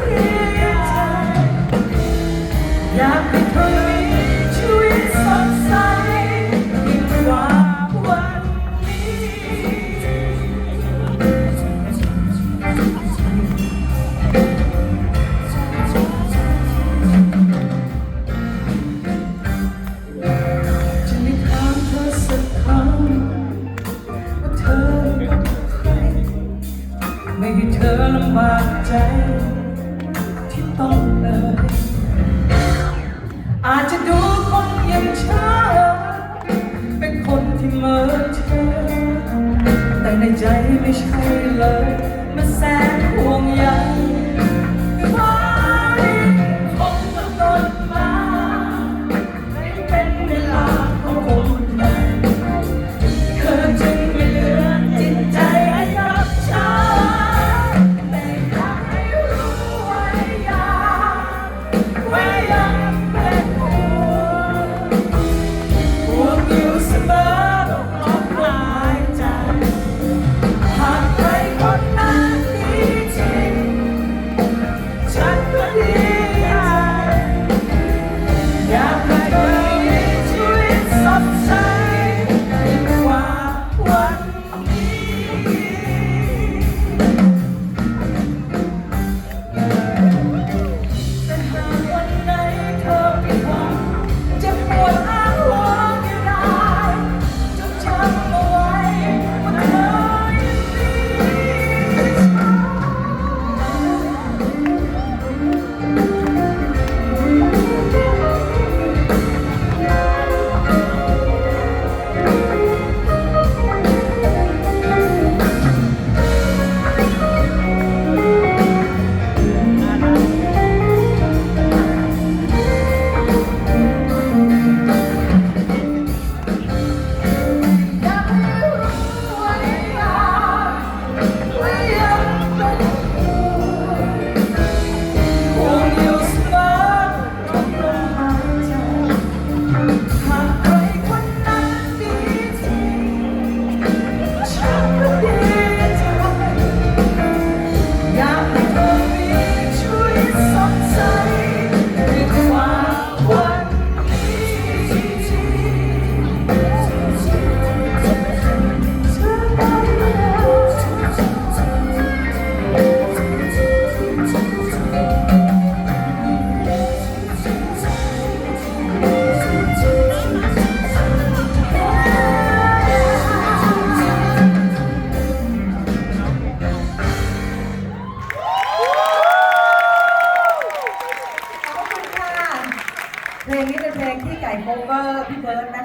Bye. คนที่เมินเธอแต่ในใจไม่ใช่เลยมันแสงห่วงใย โคเวอร์พี่เบิร์ดนะ